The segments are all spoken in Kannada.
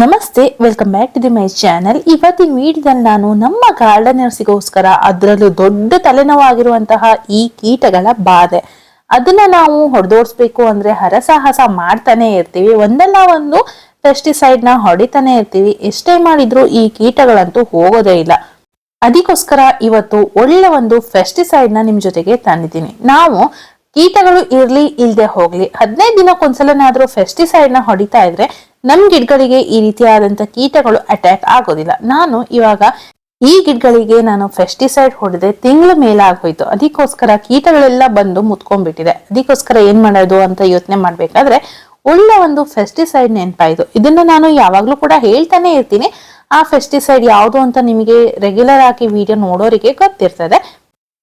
ನಮಸ್ತೆ welcome back to the my channel ಇವತ್ತಿನ ವಿಡಿಯೋದಲ್ಲಿ ನಾನು ನಮ್ಮ ಗಾರ್ಡನರ್ಸಿಗೋಸ್ಕರ ಅದರಲ್ಲೂ ದೊಡ್ಡ ತಲೆನೋವಾಗಿರುವಂತಹ ಈ ಕೀಟಗಳ ಬಾಧೆ. ಅದನ್ನ ನಾವು ಹೊಡೆದೋಡಿಸ್ಬೇಕು ಅಂದ್ರೆ ಹರಸಾಹಸ ಮಾಡ್ತಾನೆ ಇರ್ತೀವಿ. ಒಂದಲ್ಲ ಒಂದು ಪೆಸ್ಟಿಸೈಡ್ನ ಹೊಡಿತಾನೆ ಇರ್ತೀವಿ. ಎಷ್ಟೇ ಮಾಡಿದ್ರು ಈ ಕೀಟಗಳಂತೂ ಹೋಗೋದೇ ಇಲ್ಲ. ಅದಕ್ಕೋಸ್ಕರ ಇವತ್ತು ಒಳ್ಳೆ ಒಂದು ಪೆಸ್ಟಿಸೈಡ್ನ ನಿಮ್ ಜೊತೆಗೆ ತಂದಿದ್ದೀನಿ. ನಾವು ಕೀಟಗಳು ಇರ್ಲಿ, ಇಲ್ದೆ ಹೋಗ್ಲಿ, ಹದಿನೈದು ದಿನಕ್ಕೊಂದ್ಸಲನಾದ್ರೂ ಫೆಸ್ಟಿಸೈಡ್ನ ಹೊಡಿತಾ ಇದ್ರೆ ನಮ್ ಗಿಡಗಳಿಗೆ ಈ ರೀತಿಯಾದಂತ ಕೀಟಗಳು ಅಟ್ಯಾಕ್ ಆಗೋದಿಲ್ಲ. ನಾನು ಇವಾಗ ಈ ಗಿಡಗಳಿಗೆ ನಾನು ಫೆಸ್ಟಿಸೈಡ್ ಹೊಡೆದೆ ತಿಂಗಳ ಮೇಲಾಗೋಯ್ತು. ಅದಕ್ಕೋಸ್ಕರ ಕೀಟಗಳೆಲ್ಲ ಬಂದು ಮುತ್ಕೊಂಡ್ಬಿಟ್ಟಿದೆ. ಅದಕ್ಕೋಸ್ಕರ ಏನ್ ಮಾಡೋದು ಅಂತ ಯೋಚನೆ ಮಾಡ್ಬೇಕಾದ್ರೆ ಒಳ್ಳೆ ಒಂದು ಫೆಸ್ಟಿಸೈಡ್ ನೆನಪಾಯ್ತು. ಇದನ್ನ ನಾನು ಯಾವಾಗ್ಲೂ ಕೂಡ ಹೇಳ್ತಾನೆ ಇರ್ತೀನಿ. ಆ ಫೆಸ್ಟಿಸೈಡ್ ಯಾವುದು ಅಂತ ನಿಮಗೆ ರೆಗ್ಯುಲರ್ ಆಗಿ ವಿಡಿಯೋ ನೋಡೋರಿಗೆ ಗೊತ್ತಿರ್ತದೆ.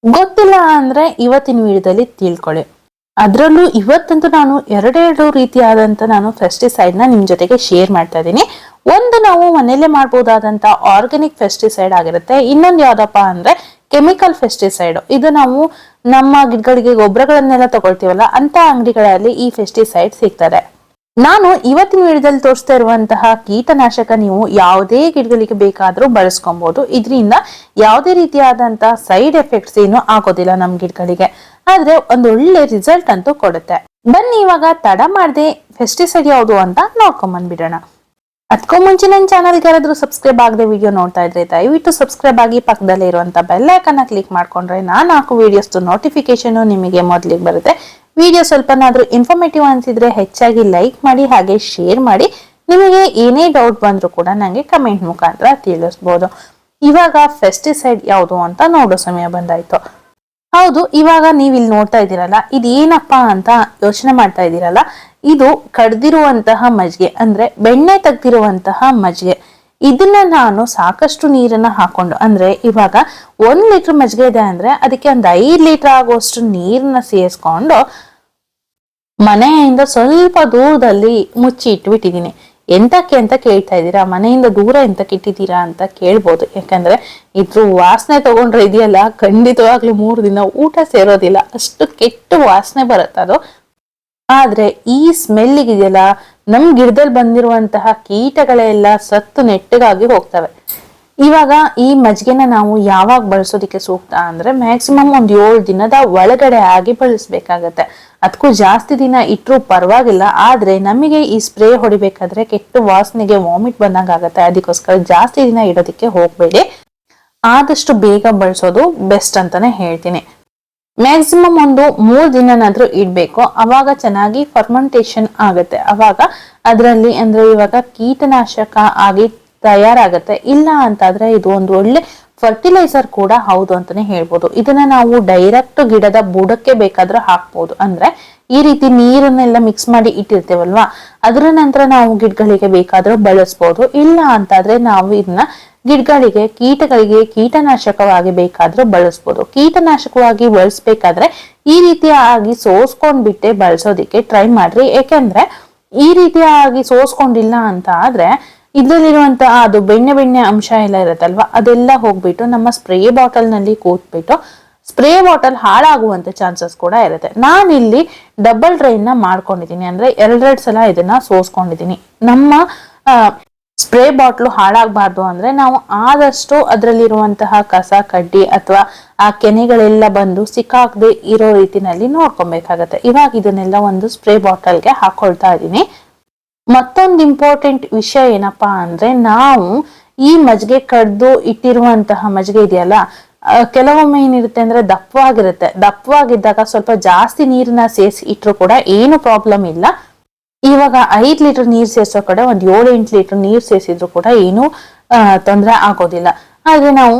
ಗೊತ್ತಿಲ್ಲ ಅಂದ್ರೆ ಇವತ್ತಿನ ವಿಡಿಯೋದಲ್ಲಿ ತಿಳ್ಕೊಳ್ಳಿ. ಅದರಲ್ಲೂ ಇವತ್ತಂತೂ ನಾನು ಎರಡೆರಡು ರೀತಿಯಾದಂತ ನಾನು ಫೆಸ್ಟಿಸೈಡ್ನ ನಿಮ್ ಜೊತೆಗೆ ಶೇರ್ ಮಾಡ್ತಾ ಇದ್ದೀನಿ. ಒಂದು ನಾವು ಮನೆಯಲ್ಲೇ ಮಾಡಬಹುದಾದಂತ ಆರ್ಗ್ಯಾನಿಕ್ ಫೆಸ್ಟಿಸೈಡ್ ಆಗಿರುತ್ತೆ. ಇನ್ನೊಂದು ಯಾವ್ದಪ್ಪ ಅಂದ್ರೆ ಕೆಮಿಕಲ್ ಫೆಸ್ಟಿಸೈಡ್. ಇದು ನಾವು ನಮ್ಮ ಗಿಡಗಳಿಗೆ ಗೊಬ್ಬರಗಳನ್ನೆಲ್ಲ ತಗೊಳ್ತೀವಲ್ಲ ಅಂತ ಅಂಗಡಿಗಳಲ್ಲಿ ಈ ಫೆಸ್ಟಿಸೈಡ್ ಸಿಗ್ತದೆ. ನಾನು ಇವತ್ತಿನ ವಿಡಿಯೋದಲ್ಲಿ ತೋರಿಸ್ತಾ ಇರುವಂತಹ ಕೀಟನಾಶಕ ನೀವು ಯಾವುದೇ ಗಿಡಗಳಿಗೆ ಬೇಕಾದರೂ ಬಳಸ್ಕೊಬಹುದು ಇದರಿಂದ ಯಾವುದೇ ರೀತಿಯಾದಂತಹ ಸೈಡ್ ಎಫೆಕ್ಟ್ಸ್ ಏನು ಆಗೋದಿಲ್ಲ ನಮ್ಮ ಗಿಡಗಳಿಗೆ. ಆದ್ರೆ ಒಂದು ಒಳ್ಳೆ ರಿಸಲ್ಟ್ ಅಂತೂ ಕೊಡುತ್ತೆ. ಬನ್ನಿ ಇವಾಗ ತಡ ಮಾಡದೆ ಫೆಸ್ಟಿಸೈಡ್ ಯಾವುದು ಅಂತ ನೋಡ್ಕೊಂಬಂದ್ಬಿಡೋಣ ಅದಕ್ಕೂ ಮುಂಚೆ ನನ್ನ ಚಾನಲ್ಗೆ ಯಾರಾದರೂ ಸಬ್ಸ್ಕ್ರೈಬ್ ಆಗದೆ ವಿಡಿಯೋ ನೋಡ್ತಾ ಇದ್ರೆ ದಯವಿಟ್ಟು ಸಬ್ಸ್ಕ್ರೈಬ್ ಆಗಿ ಪಕ್ಕದಲ್ಲೇ ಇರುವಂಥ ಬೆಲ್ಲೈಕನ್ನ ಕ್ಲಿಕ್ ಮಾಡ್ಕೊಂಡ್ರೆ ನಾನು ಹಾಕೋ ವಿಡಿಯೋಸ್ ನೋಟಿಫಿಕೇಶನ್ ನಿಮಗೆ ಮೊದಲಿಗೆ ಬರುತ್ತೆ. ವಿಡಿಯೋ ಸ್ವಲ್ಪನಾದರೂ ಇನ್ಫಾರ್ಮೇಟಿವ್ ಅನ್ಸಿದ್ರೆ ಹೆಚ್ಚಾಗಿ ಲೈಕ್ ಮಾಡಿ, ಹಾಗೆ ಶೇರ್ ಮಾಡಿ. ನಿಮಗೆ ಏನೇ ಡೌಟ್ ಬಂದರೂ ಕೂಡ ನನಗೆ ಕಮೆಂಟ್ ಮುಖಾಂತರ ತಿಳಿಸ್ಬೋದು. ಇವಾಗ ಫೆಸ್ಟಿಸೈಡ್ ಯಾವುದು ಅಂತ ನೋಡೋ ಸಮಯ ಬಂದಾಯ್ತು. ಹೌದು, ಇವಾಗ ನೀವು ಇಲ್ಲಿ ನೋಡ್ತಾ ಇದ್ದೀರಲ್ಲ ಇದು ಏನಪ್ಪಾ ಅಂತ ಯೋಚನೆ ಮಾಡ್ತಾ ಇದ್ದೀರಲ್ಲ, ಇದು ಕಡ್ದಿರುವಂತಹ ಮಜ್ಜಿಗೆ, ಅಂದ್ರೆ ಬೆಣ್ಣೆ ತೆಗ್ದಿರುವಂತಹ ಮಜ್ಜಿಗೆ. ಇದನ್ನ ನಾನು ಸಾಕಷ್ಟು ನೀರನ್ನ ಹಾಕೊಂಡು, ಅಂದ್ರೆ ಇವಾಗ ಒಂದ್ ಲೀಟರ್ ಮಜ್ಜಿಗೆ ಇದೆ ಅಂದ್ರೆ ಅದಕ್ಕೆ ಒಂದ್ ಐದ್ ಲೀಟರ್ ಆಗುವಷ್ಟು ನೀರನ್ನ ಸೇರಿಸ್ಕೊಂಡು ಮನೆಯಿಂದ ಸ್ವಲ್ಪ ದೂರದಲ್ಲಿ ಮುಚ್ಚಿ ಇಟ್ಬಿಟ್ಟಿದೀನಿ ಎಂತಕ್ಕೆ ಅಂತ ಕೇಳ್ತಾ ಇದ್ದೀರಾ? ಮನೆಯಿಂದ ದೂರ ಎಂತಕ್ಕೆ ಇಟ್ಟಿದ್ದೀರಾ ಅಂತ ಕೇಳ್ಬೋದು. ಯಾಕಂದ್ರೆ ಇದ್ರ ವಾಸನೆ ತಗೊಂಡ್ರೆ ಇದೆಯಲ್ಲ, ಖಂಡಿತವಾಗ್ಲೂ ಮೂರು ದಿನ ಊಟ ಸೇರೋದಿಲ್ಲ. ಅಷ್ಟು ಕೆಟ್ಟ ವಾಸನೆ ಬರುತ್ತೆ ಅದು. ಆದ್ರೆ ಈ ಸ್ಮೆಲ್ಲಿಗಿದೆಯಲ್ಲ ನಮ್ ಗಿಡದಲ್ಲಿ ಬಂದಿರುವಂತಹ ಕೀಟಗಳೆಲ್ಲ ಸತ್ತು ನೆಟ್ಟಗಾಗಿ ಹೋಗ್ತವೆ. ಇವಾಗ ಈ ಮಜ್ಜಿಗೆನ ನಾವು ಯಾವಾಗ ಬಳಸೋದಿಕ್ಕೆ ಸೂಕ್ತ ಅಂದ್ರೆ ಮ್ಯಾಕ್ಸಿಮಮ್ ಒಂದ್ ಏಳು ದಿನದ ಒಳಗಡೆ ಆಗಿ ಬಳಸ್ಬೇಕಾಗತ್ತೆ. ಅದಕ್ಕೂ ಜಾಸ್ತಿ ದಿನ ಇಟ್ಟರೂ ಪರವಾಗಿಲ್ಲ, ಆದ್ರೆ ನಮಗೆ ಈ ಸ್ಪ್ರೇ ಹೊಡಿಬೇಕಾದ್ರೆ ಕೆಟ್ಟು ವಾಸನೆಗೆ ವಾಮಿಟ್ ಬಂದಂಗ ಆಗತ್ತೆ ಅದಕ್ಕೋಸ್ಕರ ಜಾಸ್ತಿ ದಿನ ಇಡೋದಿಕ್ಕೆ ಹೋಗ್ಬೇಡಿ. ಆದಷ್ಟು ಬೇಗ ಬಳಸೋದು ಬೆಸ್ಟ್ ಅಂತಾನೆ ಹೇಳ್ತೀನಿ. ಮ್ಯಾಕ್ಸಿಮಮ್ ಒಂದು ಮೂರು ದಿನನಾದ್ರೂ ಇಡ್ಬೇಕು. ಅವಾಗ ಚೆನ್ನಾಗಿ ಫರ್ಮೆಂಟೇಶನ್ ಆಗುತ್ತೆ. ಅವಾಗ ಅದರಲ್ಲಿ ಅಂದ್ರೆ ಇವಾಗ ಕೀಟನಾಶಕ ಆಗಿ ತಯಾರಾಗುತ್ತೆ. ಇಲ್ಲ ಅಂತಾದ್ರೆ ಇದು ಒಂದು ಒಳ್ಳೆ ಫರ್ಟಿಲೈಸರ್ ಕೂಡ ಹೌದು ಅಂತಾನೆ ಹೇಳ್ಬೋದು. ಇದನ್ನ ನಾವು ಡೈರೆಕ್ಟ್ ಗಿಡದ ಬುಡಕ್ಕೆ ಬೇಕಾದ್ರೂ ಹಾಕ್ಬೋದು. ಅಂದ್ರೆ ಈ ರೀತಿ ನೀರನ್ನೆಲ್ಲ ಮಿಕ್ಸ್ ಮಾಡಿ ಇಟ್ಟಿರ್ತೇವಲ್ವಾ? ಅದರ ನಂತರ ನಾವು ಗಿಡಗಳಿಗೆ ಬೇಕಾದ್ರೂ ಬಳಸ್ಬೋದು. ಇಲ್ಲ ಅಂತಾದ್ರೆ ನಾವು ಇದನ್ನ ಗಿಡಗಳಿಗೆ ಕೀಟಗಳಿಗೆ ಕೀಟನಾಶಕವಾಗಿ ಬೇಕಾದ್ರೂ ಬಳಸ್ಬೋದು. ಕೀಟನಾಶಕವಾಗಿ ಬಳಸ್ಬೇಕಾದ್ರೆ ಈ ರೀತಿಯಾಗಿ ಸೋಸ್ಕೊಂಡ್ಬಿಟ್ಟೆ ಬಳಸೋದಿಕ್ಕೆ ಟ್ರೈ ಮಾಡ್ರಿ. ಯಾಕೆಂದ್ರೆ ಈ ರೀತಿಯಾಗಿ ಸೋಸ್ಕೊಂಡಿಲ್ಲ ಅಂತ ಆದ್ರೆ ಇದರಲ್ಲಿರುವಂತ ಅದು ಬೆಣ್ಣೆ ಬೆಣ್ಣೆ ಅಂಶ ಎಲ್ಲ ಇರುತ್ತಲ್ವಾ, ಅದೆಲ್ಲ ಹೋಗ್ಬಿಟ್ಟು ನಮ್ಮ ಸ್ಪ್ರೇ ಬಾಟಲ್ನಲ್ಲಿ ಕೂತ್ಬಿಟ್ಟು ಸ್ಪ್ರೇ ಬಾಟಲ್ ಹಾಳಾಗುವಂತ ಚಾನ್ಸಸ್ ಕೂಡ ಇರುತ್ತೆ. ನಾನಿಲ್ಲಿ ಡಬಲ್ ಡ್ರೈನ್ನ ಮಾಡ್ಕೊಂಡಿದ್ದೀನಿ. ಅಂದ್ರೆ ಎರಡೆರಡು ಸಲ ಇದನ್ನ ಸೋಸ್ಕೊಂಡಿದ್ದೀನಿ. ನಮ್ಮ ಸ್ಪ್ರೇ ಬಾಟ್ಲು ಹಾಳಾಗಬಾರ್ದು ಅಂದ್ರೆ ನಾವು ಆದಷ್ಟು ಅದರಲ್ಲಿರುವಂತಹ ಕಸ, ಕಡ್ಡಿ ಅಥವಾ ಆ ಕೆನೆಗಳೆಲ್ಲ ಬಂದು ಸಿಕ್ಕಾಕದೆ ಇರೋ ರೀತಿನಲ್ಲಿ ನೋಡ್ಕೊಬೇಕಾಗತ್ತೆ. ಇವಾಗ ಇದನ್ನೆಲ್ಲ ಒಂದು ಸ್ಪ್ರೇ ಬಾಟಲ್ಗೆ ಹಾಕೊಳ್ತಾ ಇದ್ದೀನಿ. ಮತ್ತೊಂದು ಇಂಪಾರ್ಟೆಂಟ್ ವಿಷಯ ಏನಪ್ಪಾ ಅಂದ್ರೆ ನಾವು ಈ ಮಜ್ಜಿಗೆ ಕಡ್ದು ಇಟ್ಟಿರುವಂತಹ ಮಜ್ಜಿಗೆ ಇದೆಯಲ್ಲ ಕೆಲವೊಮ್ಮೆ ಏನಿರುತ್ತೆ ಅಂದ್ರೆ ದಪ್ಪವಾಗಿರುತ್ತೆ. ದಪ್ಪವಾಗಿದ್ದಾಗ ಸ್ವಲ್ಪ ಜಾಸ್ತಿ ನೀರನ್ನ ಸೇರಿಸಿ ಇಟ್ರು ಕೂಡ ಏನು ಪ್ರಾಬ್ಲಮ್ ಇಲ್ಲ. ಇವಾಗ ಐದ್ ಲೀಟರ್ ನೀರ್ ಸೇರ್ಸೋ ಕಡೆ ಒಂದ್ ಏಳು, ಎಂಟು ಲೀಟರ್ ನೀರ್ ಸೇರಿಸಿದ್ರು ಕೂಡ ಏನು ತೊಂದರೆ ಆಗೋದಿಲ್ಲ. ಆದ್ರೆ ನಾವು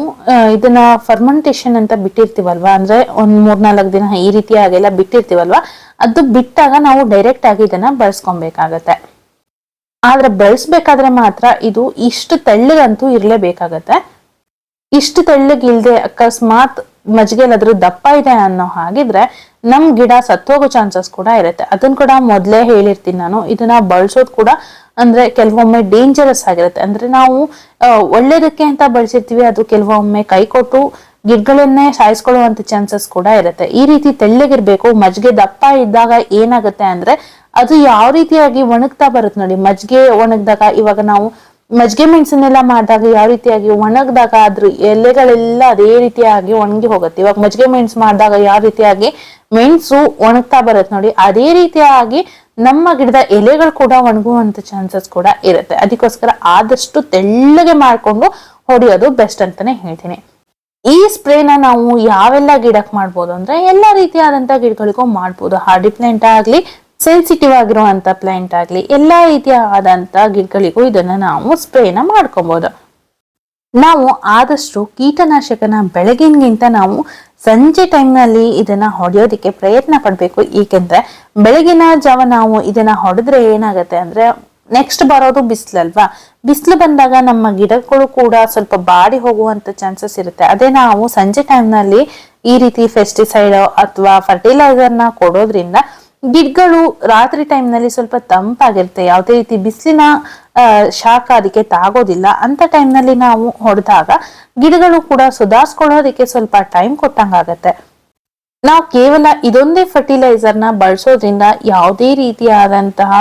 ಇದನ್ನ ಫರ್ಮೆಂಟೇಶನ್ ಅಂತ ಬಿಟ್ಟಿರ್ತೀವಲ್ವಾ? ಅಂದ್ರೆ ಒಂದ್ ಮೂರ್ನಾಲ್ಕು ದಿನ ಈ ರೀತಿಯಾಗೆಲ್ಲ ಬಿಟ್ಟಿರ್ತೀವಲ್ವಾ? ಅದು ಬಿಟ್ಟಾಗ ನಾವು ಡೈರೆಕ್ಟ್ ಆಗಿ ಇದನ್ನ ಬಳಸ್ಕೊಬೇಕಾಗತ್ತೆ. ಆದ್ರೆ ಬಳಸ್ಬೇಕಾದ್ರೆ ಮಾತ್ರ ಇದು ಇಷ್ಟು ತೆಳ್ಳಗಂತೂ ಇರ್ಲೇಬೇಕಾಗತ್ತೆ. ಇಷ್ಟು ತೆಳ್ಳಗಿಲ್ದೆ ಅಕಸ್ಮಾತ್ ಮಜ್ಜಿಗೆಲಾದ್ರೂ ದಪ್ಪ ಇದೆ ಅನ್ನೋ ಹಾಗಿದ್ರೆ ನಮ್ ಗಿಡ ಸತ್ತೋಗೋ ಚಾನ್ಸಸ್ ಕೂಡ ಇರುತ್ತೆ. ಅದನ್ನ ಕೂಡ ಮೊದಲೇ ಹೇಳಿರ್ತೀನಿ ನಾನು. ಇದನ್ನ ಬಳಸೋದು ಕೂಡ ಅಂದ್ರೆ ಕೆಲವೊಮ್ಮೆ ಡೇಂಜರಸ್ ಆಗಿರುತ್ತೆ. ಅಂದ್ರೆ ನಾವು ಒಳ್ಳೇದಕ್ಕೆ ಅಂತ ಬಳಸಿರ್ತೀವಿ ಅದು ಕೆಲವೊಮ್ಮೆ ಕೈ ಕೊಟ್ಟು ಗಿಡಗಳನ್ನೇ ಸಾಯಿಸ್ಕೊಳ್ಳುವಂತ ಚಾನ್ಸಸ್ ಕೂಡ ಇರುತ್ತೆ. ಈ ರೀತಿ ತೆಳ್ಳಗಿರ್ಬೇಕು, ಮಜ್ಜಿಗೆ ದಪ್ಪ ಇದ್ದಾಗ ಏನಾಗುತ್ತೆ ಅಂದ್ರೆ ಅದು ಯಾವ ರೀತಿಯಾಗಿ ಒಣಗ್ತಾ ಬರುತ್ತೆ ನೋಡಿ. ಮಜ್ಜಿಗೆ ಒಣಗ್ದಾಗ ಇವಾಗ ನಾವು ಮಜ್ಜಿಗೆ ಮೆಣಸನ್ನೆಲ್ಲ ಮಾಡಿದಾಗ ಯಾವ ರೀತಿಯಾಗಿ ಒಣಗಿದಾಗ ಅದ್ರ ಎಲೆಗಳೆಲ್ಲ ಅದೇ ರೀತಿಯಾಗಿ ಒಣಗಿ ಹೋಗುತ್ತೆ. ಇವಾಗ ಮಜ್ಜಿಗೆ ಮೆಣಸು ಮಾಡಿದಾಗ ಯಾವ ರೀತಿಯಾಗಿ ಮೆಣಸು ಒಣಗ್ತಾ ಬರುತ್ತೆ ನೋಡಿ, ಅದೇ ರೀತಿಯಾಗಿ ನಮ್ಮ ಗಿಡದ ಎಲೆಗಳು ಕೂಡ ಒಣಗುವಂತ ಚಾನ್ಸಸ್ ಕೂಡ ಇರುತ್ತೆ. ಅದಕ್ಕೋಸ್ಕರ ಆದಷ್ಟು ತೆಳ್ಳಗೆ ಮಾಡಿಕೊಂಡು ಹೊಡೆಯೋದು ಬೆಸ್ಟ್ ಅಂತಾನೆ ಹೇಳ್ತೀನಿ. ಈ ಸ್ಪ್ರೇನ ನಾವು ಯಾವೆಲ್ಲ ಗಿಡಕ್ಕೆ ಮಾಡ್ಬೋದು ಅಂದ್ರೆ ಎಲ್ಲ ರೀತಿಯಾದಂತ ಗಿಡಗಳಿಗೂ ಮಾಡ್ಬೋದು. ಹಾರ್ಡಿ ಪ್ಲಾಂಟ್ ಆಗ್ಲಿ ಸೆನ್ಸಿಟಿವ್ ಆಗಿರುವಂತ ಪ್ಲಾಂಟ್ ಆಗ್ಲಿ, ಎಲ್ಲಾ ಆದಂಥ ಗಿಡಗಳಿಗೂ ಇದನ್ನ ನಾವು ಸ್ಪ್ರೇನ ಮಾಡ್ಕೊಬಹುದು ನಾವು ಆದಷ್ಟು ಕೀಟನಾಶಕನ ಬೆಳಗಿನಗಿಂತ ನಾವು ಸಂಜೆ ಟೈಮ್ನಲ್ಲಿ ಇದನ್ನ ಹೊಡೆಯೋದಕ್ಕೆ ಪ್ರಯತ್ನ ಪಡ್ಬೇಕು. ಏಕೆಂದರೆ ಬೆಳಗಿನ ಜಾವ ನಾವು ಇದನ್ನ ಹೊಡೆದ್ರೆ ಏನಾಗುತ್ತೆ ಅಂದ್ರೆ ನೆಕ್ಸ್ಟ್ ಬರೋದು ಬಿಸಿಲಲ್ವಾ ಬಿಸಿಲು ಬಂದಾಗ ನಮ್ಮ ಗಿಡಗಳು ಕೂಡ ಸ್ವಲ್ಪ ಬಾಡಿ ಹೋಗುವಂತ ಚಾನ್ಸಸ್ ಇರುತ್ತೆ. ಅದೇ ನಾವು ಸಂಜೆ ಟೈಮ್ನಲ್ಲಿ ಈ ರೀತಿ ಫೆಸ್ಟಿಸೈಡ್ ಅಥವಾ ಫರ್ಟಿಲೈಸರ್ನ ಕೊಡೋದ್ರಿಂದ ಗಿಡಗಳು ರಾತ್ರಿ ಟೈಮ್ನಲ್ಲಿ ಸ್ವಲ್ಪ ತಂಪಾಗಿರುತ್ತೆ. ಯಾವುದೇ ರೀತಿ ಬಿಸಿಲಿನ ಶಾಖ ಅದಕ್ಕೆ ತಾಗೋದಿಲ್ಲ. ಅಂತ ಟೈಮ್ನಲ್ಲಿ ನಾವು ಹೊಡೆದಾಗ ಗಿಡಗಳು ಕೂಡ ಸುಧಾರಿಸ್ಕೊಳ್ಳೋದಕ್ಕೆ ಸ್ವಲ್ಪ ಟೈಮ್ ಕೊಟ್ಟಂಗಾಗತ್ತೆ. ನಾವು ಕೇವಲ ಇದೊಂದೇ ಫರ್ಟಿಲೈಸರ್ನ ಬಳಸೋದ್ರಿಂದ ಯಾವುದೇ ರೀತಿಯಾದಂತಹ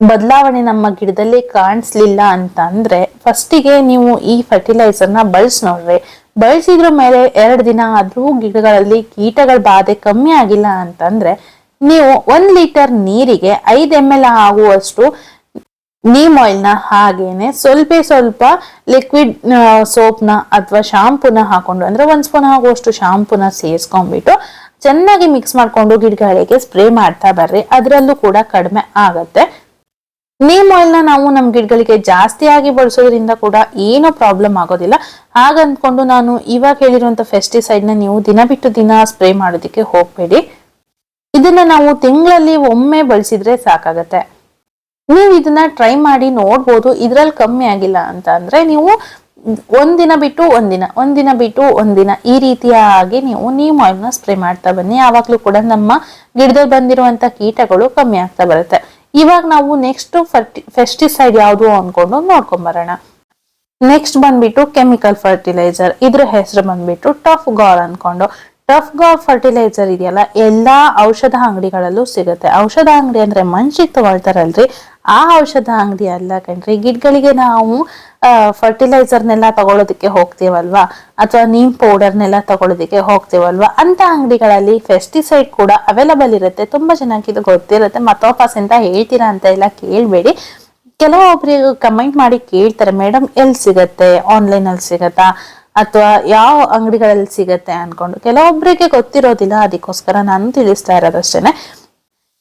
ಬದಲಾವಣೆ ನಮ್ಮ ಗಿಡದಲ್ಲಿ ಕಾಣಿಸ್ಲಿಲ್ಲ ಅಂತ ಅಂದ್ರೆ ಫಸ್ಟಿಗೆ ನೀವು ಈ ಫರ್ಟಿಲೈಸರ್ನ ಬಳಸಿ ನೋಡ್ರಿ. ಬಳಸಿದ್ರ ಮೇಲೆ ಎರಡು ದಿನ ಆದ್ರೂ ಗಿಡಗಳಲ್ಲಿ ಕೀಟಗಳ ಬಾಧೆ ಕಮ್ಮಿ ಆಗಿಲ್ಲ ಅಂತಂದ್ರೆ ನೀವು ಒಂದು ಲೀಟರ್ ನೀರಿಗೆ ಐದು ಎಂ ಎಲ್ ಆಗುವಷ್ಟು ನೀಮ್ ಆಯಿಲ್ನ ಹಾಗೇನೆ ಸ್ವಲ್ಪ ಸ್ವಲ್ಪ ಲಿಕ್ವಿಡ್ ಸೋಪ್ನ ಅಥವಾ ಶಾಂಪೂನ ಹಾಕೊಂಡು, ಅಂದ್ರೆ ಒಂದ್ ಸ್ಪೂನ್ ಆಗುವಷ್ಟು ಶಾಂಪೂನ ಸೇರಿಸ್ಕೊಂಡ್ಬಿಟ್ಟು ಚೆನ್ನಾಗಿ ಮಿಕ್ಸ್ ಮಾಡ್ಕೊಂಡು ಗಿಡಗಳಿಗೆ ಸ್ಪ್ರೇ ಮಾಡ್ತಾ ಬರ್ರಿ. ಅದರಲ್ಲೂ ಕೂಡ ಕಡಿಮೆ ಆಗತ್ತೆ. ನೀಮ್ ಆಯಿಲ್ನ ನಾವು ನಮ್ಮ ಗಿಡಗಳಿಗೆ ಜಾಸ್ತಿಯಾಗಿ ಬಳಸೋದ್ರಿಂದ ಕೂಡ ಏನೂ ಪ್ರಾಬ್ಲಮ್ ಆಗೋದಿಲ್ಲ. ಹಾಗಂದ್ಕೊಂಡು ನಾನು ಇವಾಗ ಹೇಳಿರುವಂಥ ಫೆಸ್ಟಿಸೈಡ್ನ ನೀವು ದಿನ ಬಿಟ್ಟು ದಿನ ಸ್ಪ್ರೇ ಮಾಡೋದಕ್ಕೆ ಹೋಗ್ಬೇಡಿ. ಇದನ್ನ ನಾವು ತಿಂಗಳಲ್ಲಿ ಒಮ್ಮೆ ಬಳಸಿದ್ರೆ ಸಾಕಾಗತ್ತೆ. ನೀವು ಇದನ್ನ ಟ್ರೈ ಮಾಡಿ ನೋಡ್ಬೋದು ಇದ್ರಲ್ಲಿ ಕಮ್ಮಿ ಆಗಿಲ್ಲ ಅಂತ ಅಂದ್ರೆ ನೀವು ಒಂದಿನ ಬಿಟ್ಟು ಒಂದಿನ ಒಂದಿನ ಬಿಟ್ಟು ಒಂದಿನ ಈ ರೀತಿಯಾಗಿ ನೀವು ನೀಮ್ ಆಯಿಲ್ನ ಸ್ಪ್ರೇ ಮಾಡ್ತಾ ಬನ್ನಿ. ಯಾವಾಗ್ಲೂ ಕೂಡ ನಮ್ಮ ಗಿಡದಲ್ಲಿ ಬಂದಿರುವಂತ ಕೀಟಗಳು ಕಮ್ಮಿ ಆಗ್ತಾ ಬರುತ್ತೆ. ಇವಾಗ ನಾವು ನೆಕ್ಸ್ಟ್ ಫರ್ಟಿ ಫೆಸ್ಟಿಸೈಡ್ ಯಾವುದು ಅನ್ಕೊಂಡು ನೋಡ್ಕೊಂಡ್ ಬರೋಣ. ನೆಕ್ಸ್ಟ್ ಬಂದ್ಬಿಟ್ಟು ಕೆಮಿಕಲ್ ಫರ್ಟಿಲೈಸರ್ ಇದ್ರ ಹೆಸರು ಬಂದ್ಬಿಟ್ಟು ಟಫ್ ಗಾರ್ ಅನ್ಕೊಂಡು. ಟಫ್ ಗಾ ಫರ್ಟಿಲೈಸರ್ ಇದೆಯಲ್ಲ, ಎಲ್ಲಾ ಔಷಧ ಅಂಗಡಿಗಳಲ್ಲೂ ಸಿಗುತ್ತೆ. ಔಷಧ ಅಂಗಡಿ ಅಂದ್ರೆ ಮನ್ಷಿಗೆ ತಗೊಳ್ತಾರಲ್ರಿ. ಆ ಔಷಧ ಅಂಗಡಿ ಅಲ್ಲ ಕಣ್ರಿ, ಗಿಡಗಳಿಗೆ ನಾವು ಫರ್ಟಿಲೈಸರ್ನೆಲ್ಲ ತಗೊಳ್ಳೋದಕ್ಕೆ ಹೋಗ್ತೀವಲ್ವಾ? ಅಥವಾ ನೀಮ್ ಪೌಡರ್ನೆಲ್ಲ ತಗೊಳ್ಳೋದಕ್ಕೆ ಹೋಗ್ತೀವಲ್ವಾ? ಅಂತ ಅಂಗಡಿಗಳಲ್ಲಿ ಫೆಸ್ಟಿಸೈಡ್ ಕೂಡ ಅವೈಲಬಲ್ ಇರುತ್ತೆ. ತುಂಬಾ ಜನಕ್ಕೆ ಇದು ಗೊತ್ತಿರುತ್ತೆ. ಅಂತ ಹೇಳ್ತೀರಾ ಅಂತ ಎಲ್ಲ ಕೇಳಬೇಡಿ. ಕೆಲವೊಬ್ರಿಗೆ ಕಮೆಂಟ್ ಮಾಡಿ ಕೇಳ್ತಾರೆ. ಮೇಡಮ್ ಎಲ್ಲಿ ಸಿಗತ್ತೆ? ಆನ್ಲೈನ್ ಅಲ್ಲಿ ಸಿಗತ್ತಾ? ಅಥವಾ ಯಾವ ಅಂಗಡಿಗಳಲ್ಲಿ ಸಿಗತ್ತೆ ಅನ್ಕೊಂಡು ಕೆಲವೊಬ್ಬರಿಗೆ ಗೊತ್ತಿರೋದಿಲ್ಲ, ಅದಕ್ಕೋಸ್ಕರ ನಾನು ತಿಳಿಸ್ತಾ ಇರೋದಷ್ಟೇನೆ.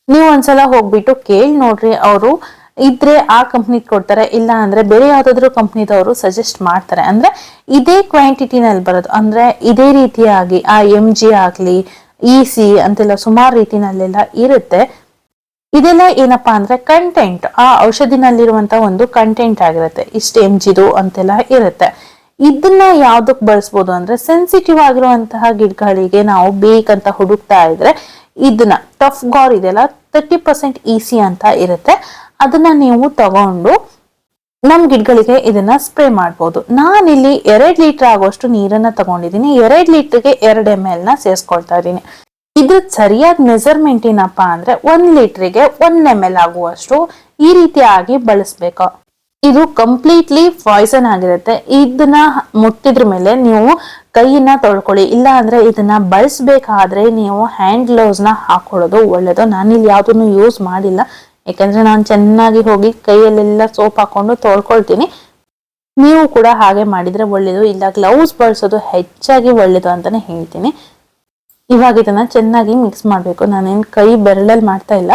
ನೀವು ಒಂದ್ಸಲ ಹೋಗ್ಬಿಟ್ಟು ಕೇಳಿ ನೋಡ್ರಿ, ಅವರು ಇದ್ರೆ ಆ ಕಂಪ್ನಿ ಕೊಡ್ತಾರೆ, ಇಲ್ಲ ಅಂದ್ರೆ ಬೇರೆ ಯಾವ್ದಾದ್ರು ಕಂಪ್ನಿದವರು ಸಜೆಸ್ಟ್ ಮಾಡ್ತಾರೆ. ಅಂದ್ರೆ ಇದೇ ಕ್ವಾಂಟಿಟಿನಲ್ಲಿ ಬರೋದು. ಅಂದ್ರೆ ಇದೇ ರೀತಿಯಾಗಿ ಆ ಎಂ ಜಿ ಆಗ್ಲಿ ಇ ಸಿ ಅಂತೆಲ್ಲ ಸುಮಾರು ರೀತಿನಲ್ಲೆಲ್ಲ ಇರುತ್ತೆ. ಇದೆಲ್ಲ ಏನಪ್ಪಾ ಅಂದ್ರೆ ಕಂಟೆಂಟ್ ಆ ಔಷಧಿನಲ್ಲಿರುವಂತ ಒಂದು ಕಂಟೆಂಟ್ ಆಗಿರುತ್ತೆ. ಇಷ್ಟು ಎಂ ಜಿದು ಅಂತೆಲ್ಲ ಇರುತ್ತೆ. ಇದನ್ನ ಯಾವ್ದಕ್ ಬಳಸ್ಬೋದು ಅಂದ್ರೆ ಸೆನ್ಸಿಟಿವ್ ಆಗಿರುವಂತಹ ಗಿಡಗಳಿಗೆ ನಾವು ಬೇಕಂತ ಹುಡುಕ್ತಾ ಇದ್ರೆ ಇದನ್ನ ಟಫ್ ಗಾರ್ ಇದೆಲ್ಲ ತರ್ಟಿ ಪರ್ಸೆಂಟ್ ಈಸಿ ಅಂತ ಇರುತ್ತೆ. ಅದನ್ನ ನೀವು ತಗೊಂಡು ನಮ್ ಗಿಡಗಳಿಗೆ ಇದನ್ನ ಸ್ಪ್ರೇ ಮಾಡ್ಬೋದು. ನಾನಿಲ್ಲಿ ಎರಡ್ ಲೀಟರ್ ಆಗುವಷ್ಟು ನೀರನ್ನ ತಗೊಂಡಿದ್ದೀನಿ. ಎರಡ್ ಲೀಟರ್ಗೆ ಎರಡು ಎಂ ಎಲ್ನ ಸೇರಿಸ್ಕೊಳ್ತಾ ಇದ್ದೀನಿ. ಇದ್ರ ಸರಿಯಾದ ಮೆಸರ್ಮೆಂಟ್ ಏನಪ್ಪಾ ಅಂದ್ರೆ ಒಂದ್ ಲೀಟರ್ಗೆ ಒಂದ್ ಎಂ ಎಲ್ ಆಗುವಷ್ಟು ಈ ರೀತಿಯಾಗಿ ಬಳಸ್ಬೇಕು. ಇದು ಕಂಪ್ಲೀಟ್ಲಿ ಪಾಯ್ಸನ್ ಆಗಿರುತ್ತೆ. ಇದನ್ನ ಮುಟ್ಟಿದ್ರ ಮೇಲೆ ನೀವು ಕೈಯನ್ನ ತೊಳ್ಕೊಳ್ಳಿ. ಇಲ್ಲ ಅಂದ್ರೆ ಇದನ್ನ ಬಳಸಬೇಕಾದ್ರೆ ನೀವು ಹ್ಯಾಂಡ್ ಗ್ಲೌಸ್ನ ಹಾಕೊಳ್ಳೋದು ಒಳ್ಳೇದು. ನಾನಿಲ್ಲಿ ಯಾವ್ದನ್ನು ಯೂಸ್ ಮಾಡಿಲ್ಲ. ಯಾಕಂದ್ರೆ ನಾನು ಚೆನ್ನಾಗಿ ಹೋಗಿ ಕೈಯಲ್ಲೆಲ್ಲ ಸೋಪ್ ಹಾಕೊಂಡು ತೊಳ್ಕೊಳ್ತೀನಿ. ನೀವು ಕೂಡ ಹಾಗೆ ಮಾಡಿದ್ರೆ ಒಳ್ಳೇದು. ಇಲ್ಲ ಗ್ಲೌಸ್ ಬಳಸೋದು ಹೆಚ್ಚಾಗಿ ಒಳ್ಳೇದು ಅಂತಾನೆ ಹೇಳ್ತೀನಿ. ಇವಾಗ ಇದನ್ನ ಚೆನ್ನಾಗಿ ಮಿಕ್ಸ್ ಮಾಡಬೇಕು. ನಾನೇನು ಕೈ ಬೆರಳಲ್ಲಿ ಮಾಡ್ತಾ ಇಲ್ಲ.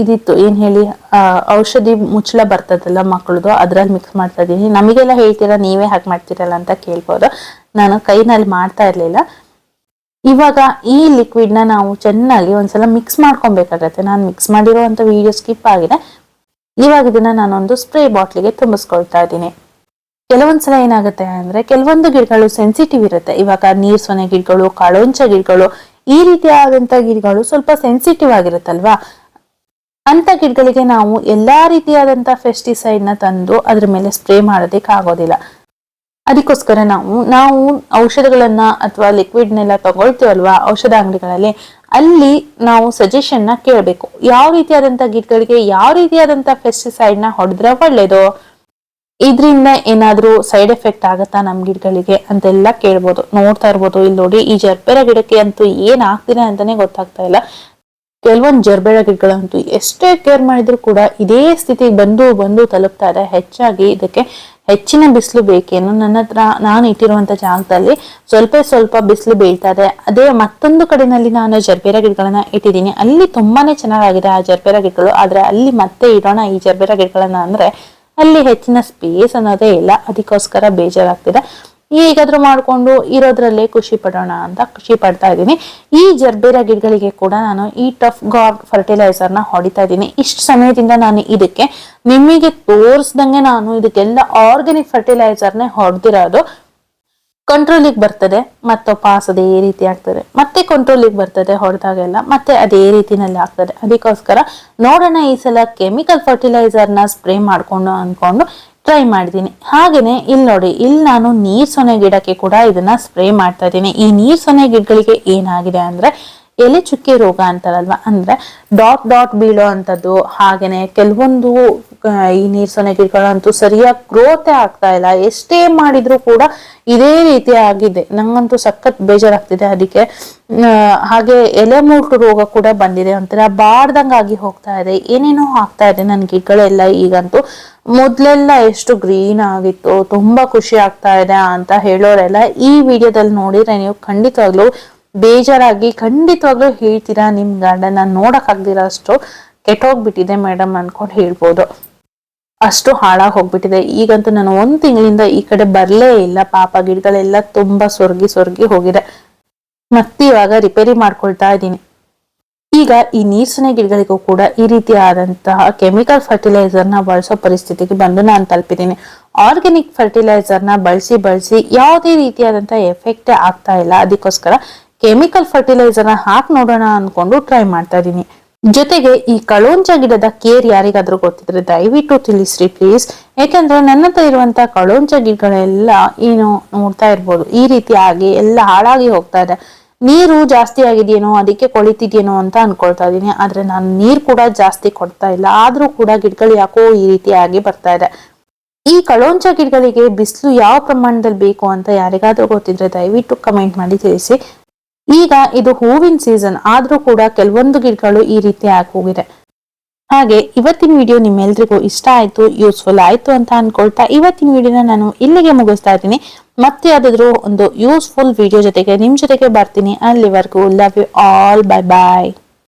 ಇದಿತ್ತು, ಏನ್ ಹೇಳಿ ಔಷಧಿ ಮುಚ್ಚಳ ಬರ್ತದಲ್ಲ ಮಕ್ಕಳದು ಅದ್ರಲ್ಲಿ ಮಿಕ್ಸ್ ಮಾಡ್ತಾ ಇದ್ದೀನಿ. ನಮಗೆಲ್ಲ ಹೇಳ್ತೀರಾ, ನೀವೇ ಹಾಗೆ ಮಾಡ್ತೀರಲ್ಲ ಅಂತ ಕೇಳ್ಬೋದು. ನಾನು ಕೈನಲ್ಲಿ ಮಾಡ್ತಾ ಇರ್ಲಿಲ್ಲ. ಇವಾಗ ಈ ಲಿಕ್ವಿಡ್ನ ನಾವು ಚೆನ್ನಾಗಿ ಒಂದ್ಸಲ ಮಿಕ್ಸ್ ಮಾಡ್ಕೊಬೇಕಾಗತ್ತೆ. ನಾನು ಮಿಕ್ಸ್ ಮಾಡಿರುವಂತ ವಿಡಿಯೋ ಸ್ಕಿಪ್ ಆಗಿದೆ. ಇವಾಗ ಇದನ್ನ ನಾನೊಂದು ಸ್ಪ್ರೇ ಬಾಟ್ಲಿಗೆ ತುಂಬಿಸ್ಕೊಳ್ತಾ ಇದ್ದೀನಿ. ಕೆಲವೊಂದ್ಸಲ ಏನಾಗುತ್ತೆ ಅಂದ್ರೆ, ಕೆಲವೊಂದು ಗಿಡಗಳು ಸೆನ್ಸಿಟಿವ್ ಇರುತ್ತೆ. ಇವಾಗ ನೀರ್ ಸೊನೆ ಗಿಡಗಳು, ಕಾಳೊಂಚ ಗಿಡಗಳು, ಈ ರೀತಿಯಾದಂತ ಗಿಡಗಳು ಸ್ವಲ್ಪ ಸೆನ್ಸಿಟಿವ್ ಆಗಿರುತ್ತಲ್ವಾ? ಅಂತ ಗಿಡಗಳಿಗೆ ನಾವು ಎಲ್ಲಾ ರೀತಿಯಾದಂತ ಫೆಸ್ಟಿಸೈಡ್ನ ತಂದು ಅದ್ರ ಮೇಲೆ ಸ್ಪ್ರೇ ಮಾಡೋದಕ್ಕೆ ಆಗೋದಿಲ್ಲ. ಅದಕ್ಕೋಸ್ಕರ ನಾವು ನಾವು ಔಷಧಗಳನ್ನ ಅಥವಾ ಲಿಕ್ವಿಡ್ನೆಲ್ಲ ತಗೊಳ್ತೀವಲ್ವಾ ಔಷಧ ಅಂಗಡಿಗಳಲ್ಲಿ, ಅಲ್ಲಿ ನಾವು ಸಜೆಷನ್ನ ಕೇಳಬೇಕು. ಯಾವ ರೀತಿಯಾದಂತ ಗಿಡಗಳಿಗೆ ಯಾವ ರೀತಿಯಾದಂತ ಫೆಸ್ಟಿಸೈಡ್ನ ಹೊಡೆದ್ರೆ ಒಳ್ಳೇದು? ಇದರಿಂದ ಏನಾದರೂ ಸೈಡ್ ಎಫೆಕ್ಟ್ ಆಗುತ್ತಾ ನಮ್ಮ ಗಿಡಗಳಿಗೆ ಅಂತೆಲ್ಲ ಕೇಳ್ಬೋದು. ನೋಡ್ತಾ ಇರ್ಬೋದು. ಇಲ್ಲಿ ನೋಡಿ ಈ ಜರ್ಬೆರ ಗಿಡಕ್ಕೆ ಅಂತೂ ಏನು ಆಗ್ತಿದೆ ಅಂತಾನೆ ಗೊತ್ತಾಗ್ತಾ ಇಲ್ಲ. ಕೆಲವೊಂದು ಜರ್ಬೇಡ ಗಿಡಗಳಂತೂ ಎಷ್ಟೇ ಕೇರ್ ಮಾಡಿದ್ರು ಕೂಡ ಇದೇ ಸ್ಥಿತಿಗೆ ಬಂದು ಬಂದು ತಲುಪ್ತಾ ಇದೆ. ಹೆಚ್ಚಾಗಿ ಇದಕ್ಕೆ ಹೆಚ್ಚಿನ ಬಿಸಿಲು ಬೇಕೇನು ನನ್ನ ಹತ್ರ ನಾನು ಇಟ್ಟಿರುವಂತ ಜಾಗದಲ್ಲಿ ಸ್ವಲ್ಪ ಸ್ವಲ್ಪ ಬಿಸಿಲು ಬೀಳ್ತಾ ಇದೆ. ಅದೇ ಮತ್ತೊಂದು ಕಡೆಯಲ್ಲಿ ನಾನು ಜರ್ಬೇರ ಗಿಡಗಳನ್ನ ಇಟ್ಟಿದ್ದೀನಿ. ಅಲ್ಲಿ ತುಂಬಾನೇ ಚೆನ್ನಾಗಿದೆ ಆ ಜರ್ಬೇರ ಗಿಡಗಳು ಆದ್ರೆ ಅಲ್ಲಿ ಮತ್ತೆ ಇಡೋಣ ಈ ಜರ್ಬೇರ ಗಿಡಗಳನ್ನ ಅಂದ್ರೆ ಅಲ್ಲಿ ಹೆಚ್ಚಿನ ಸ್ಪೇಸ್ ಅನ್ನೋದೇ ಇಲ್ಲ. ಅದಕ್ಕೋಸ್ಕರ ಬೇಜಾರಾಗ್ತಿದೆ. ಹೇಗಾದ್ರೂ ಮಾಡಿಕೊಂಡು ಇರೋದ್ರಲ್ಲೇ ಖುಷಿ ಪಡೋಣ ಅಂತ ಖುಷಿ ಪಡ್ತಾ ಇದ್ದೀನಿ. ಈ ಜರ್ಬೇರ ಗಿಡಗಳಿಗೆ ಕೂಡ ನಾನು ಈ ಟಫ್ ಗಾರ್ಡ್ ಫರ್ಟಿಲೈಸರ್ನ ಹೊಡಿತಾ ಇದ್ದೀನಿ. ಇಷ್ಟು ಸಮಯದಿಂದ ನಾನು ಇದಕ್ಕೆ ನಿಮಗೆ ತೋರಿಸ್ದಂಗೆ ನಾನು ಇದಕ್ಕೆಲ್ಲ ಆರ್ಗ್ಯಾನಿಕ್ ಫರ್ಟಿಲೈಸರ್ನೇ ಹೊಡೆದಿರೋದು. ಕಂಟ್ರೋಲಿಗೆ ಬರ್ತದೆ ಮತ್ತೆ ಪಾಸ್ ಅದೇ ರೀತಿ ಆಗ್ತದೆ. ಮತ್ತೆ ಕಂಟ್ರೋಲಿಗೆ ಬರ್ತದೆ ಹೊಡೆದಾಗೆಲ್ಲ, ಮತ್ತೆ ಅದೇ ರೀತಿನಲ್ಲಿ ಆಗ್ತದೆ. ಅದಕ್ಕೋಸ್ಕರ ನೋಡೋಣ ಈ ಸಲ ಕೆಮಿಕಲ್ ಫರ್ಟಿಲೈಸರ್ನ ಸ್ಪ್ರೇ ಮಾಡ್ಕೊಂಡು ಅನ್ಕೊಂಡು ಟ್ರೈ ಮಾಡಿದ್ದೀನಿ. ಹಾಗೇನೆ ಇಲ್ಲಿ ನೋಡಿ ಇಲ್ಲಿ ನಾನು ನೀರ್ ಸೊನೆ ಗಿಡಕ್ಕೆ ಕೂಡ ಇದನ್ನ ಸ್ಪ್ರೇ ಮಾಡ್ತಾ ಇದ್ದೀನಿ. ಈ ನೀರ್ ಸೊನೆ ಗಿಡಗಳಿಗೆ ಏನಾಗಿದೆ ಅಂದ್ರೆ, ಎಲೆ ಚುಕ್ಕೆ ರೋಗ ಅಂತಾರಲ್ವಾ? ಅಂದ್ರೆ ಡಾಟ್ ಡಾಟ್ ಬೀಳೋ ಅಂತದ್ದು ಹಾಗೇನೆ ಕೆಲವೊಂದು ಈ ಈ ನೀರ್ಸೊನೆ ಗಿಡಗಳಂತೂ ಸರಿಯಾಗಿ ಗ್ರೋತೆ ಆಗ್ತಾ ಇಲ್ಲ. ಎಷ್ಟೇ ಮಾಡಿದ್ರು ಕೂಡ ಇದೇ ರೀತಿ ಆಗಿದೆ ನಂಗಂತೂ ಸಖತ್ ಬೇಜಾರಾಗ್ತಿದೆ ಅದಕ್ಕೆ. ಹಾಗೆ ಎಲೆ ಮೂಟು ರೋಗ ಕೂಡ ಬಂದಿದೆ ಒಂಥರ ಬಾಡ್ದಂಗಾಗಿ ಹೋಗ್ತಾ ಇದೆ. ಏನೇನೋ ಆಗ್ತಾ ಇದೆ ನನ್ನ ಗಿಡಗಳೆಲ್ಲ ಈಗಂತೂ. ಮೊದ್ಲೆಲ್ಲ ಎಷ್ಟು ಗ್ರೀನ್ ಆಗಿತ್ತು, ತುಂಬಾ ಖುಷಿ ಆಗ್ತಾ ಇದೆ ಅಂತ ಹೇಳೋರೆಲ್ಲ ಈ ವಿಡಿಯೋದಲ್ಲಿ ನೋಡಿದ್ರೆ ನೀವು ಖಂಡಿತವಾಗ್ಲೂ ಬೇಜಾರಾಗಿ ಖಂಡಿತವಾಗ್ಲೂ ಹೇಳ್ತೀರಾ ನಿಮ್ ಗಾರ್ಡನ್ ನೋಡಕ್ ಆಗ್ದಿರ ಅಷ್ಟು ಕೆಟ್ಟೋಗ್ಬಿಟ್ಟಿದೆ ಮೇಡಮ್ ಅನ್ಕೊಂಡು ಹೇಳ್ಬೋದು. ಅಷ್ಟು ಹಾಳಾಗಿ ಹೋಗ್ಬಿಟ್ಟಿದೆ. ಈಗಂತೂ ನಾನು ಒಂದ್ ತಿಂಗಳಿಂದ ಈ ಕಡೆ ಬರ್ಲೇ ಇಲ್ಲ. ಪಾಪ ಗಿಡಗಳೆಲ್ಲ ತುಂಬಾ ಸೊರ್ಗಿ ಸೊರ್ಗಿ ಹೋಗಿದೆ. ಮತ್ತೆ ಇವಾಗ ರಿಪೇರಿ ಮಾಡ್ಕೊಳ್ತಾ ಇದ್ದೀನಿ. ಈಗ ಈ ನೀರ್ಸನೆ ಗಿಡಗಳಿಗೂ ಕೂಡ ಈ ರೀತಿಯಾದಂತಹ ಕೆಮಿಕಲ್ ಫರ್ಟಿಲೈಸರ್ನ ಬಳಸೋ ಪರಿಸ್ಥಿತಿಗೆ ಬಂದು ನಾನು ತಲುಪಿದ್ದೀನಿ. ಆರ್ಗ್ಯಾನಿಕ್ ಫರ್ಟಿಲೈಸರ್ನ ಬಳಸಿ ಬಳಸಿ ಯಾವುದೇ ರೀತಿಯಾದಂತಹ ಎಫೆಕ್ಟ್ ಆಗ್ತಾ ಇಲ್ಲ. ಅದಕ್ಕೋಸ್ಕರ ಕೆಮಿಕಲ್ ಫರ್ಟಿಲೈಸರ್ನ ಹಾಕಿ ನೋಡೋಣ ಅನ್ಕೊಂಡು ಟ್ರೈ ಮಾಡ್ತಾ ಇದ್ದೀನಿ. ಜೊತೆಗೆ ಈ ಕಳೋಂಚ ಗಿಡದ ಕೇರ್ ಯಾರಿಗಾದ್ರೂ ಗೊತ್ತಿದ್ರೆ ದಯವಿಟ್ಟು ತಿಳಿಸ್ರಿ ಪ್ಲೀಸ್ ಯಾಕಂದ್ರೆ ನನ್ನ ಹತ್ರ ಇರುವಂತ ಕಳೋಂಚ ಗಿಡಗಳೆಲ್ಲ ಏನು ನೋಡ್ತಾ ಇರ್ಬೋದು. ಈ ರೀತಿ ಆಗಿ ಎಲ್ಲ ಹಾಳಾಗಿ ಹೋಗ್ತಾ ಇದೆ. ನೀರು ಜಾಸ್ತಿ ಆಗಿದೆಯೇನೋ, ಅದಕ್ಕೆ ಕೊಳಿತಿದ್ಯೇನೋ ಅಂತ ಅನ್ಕೊಳ್ತಾ ಇದ್ದೀನಿ ಆದ್ರೆ ನಾನು ನೀರ್ ಕೂಡ ಜಾಸ್ತಿ ಕೊಡ್ತಾ ಇಲ್ಲ. ಆದ್ರೂ ಕೂಡ ಗಿಡಗಳು ಯಾಕೋ ಈ ರೀತಿಯಾಗಿ ಬರ್ತಾ ಇದೆ. ಈ ಕಳೋಂಚ ಗಿಡಗಳಿಗೆ ಬಿಸಿಲು ಯಾವ ಪ್ರಮಾಣದಲ್ಲಿ ಬೇಕು ಅಂತ ಯಾರಿಗಾದ್ರೂ ಗೊತ್ತಿದ್ರೆ ದಯವಿಟ್ಟು ಕಮೆಂಟ್ ಮಾಡಿ ತಿಳಿಸಿ. ಈಗ ಇದು ಹೂವಿನ ಸೀಸನ್ ಆದ್ರೂ ಕೂಡ ಕೆಲವೊಂದು ಗಿಡಗಳು ಈ ರೀತಿ ಆಗಿ ಹೋಗಿದೆ ಹಾಗೆ ಇವತ್ತಿನ ವಿಡಿಯೋ ನಿಮ್ಮೆಲ್ರಿಗೂ ಇಷ್ಟ ಆಯ್ತು ಯೂಸ್ಫುಲ್ ಆಯ್ತು ಅಂತ ಅನ್ಕೊಳ್ತಾ ಇವತ್ತಿನ ವಿಡಿಯೋನ ನಾನು ಇಲ್ಲಿಗೆ ಮುಗಿಸ್ತಾ ಇದ್ದೀನಿ. ಮತ್ತೆ ಯಾವ್ದಾದ್ರು ಒಂದು ಯೂಸ್ಫುಲ್ ವಿಡಿಯೋ ಜೊತೆಗೆ, ನಿಮ್ ಜೊತೆಗೆ ಬರ್ತೀನಿ. ಅಲ್ಲಿವರೆಗೂ love you all bye bye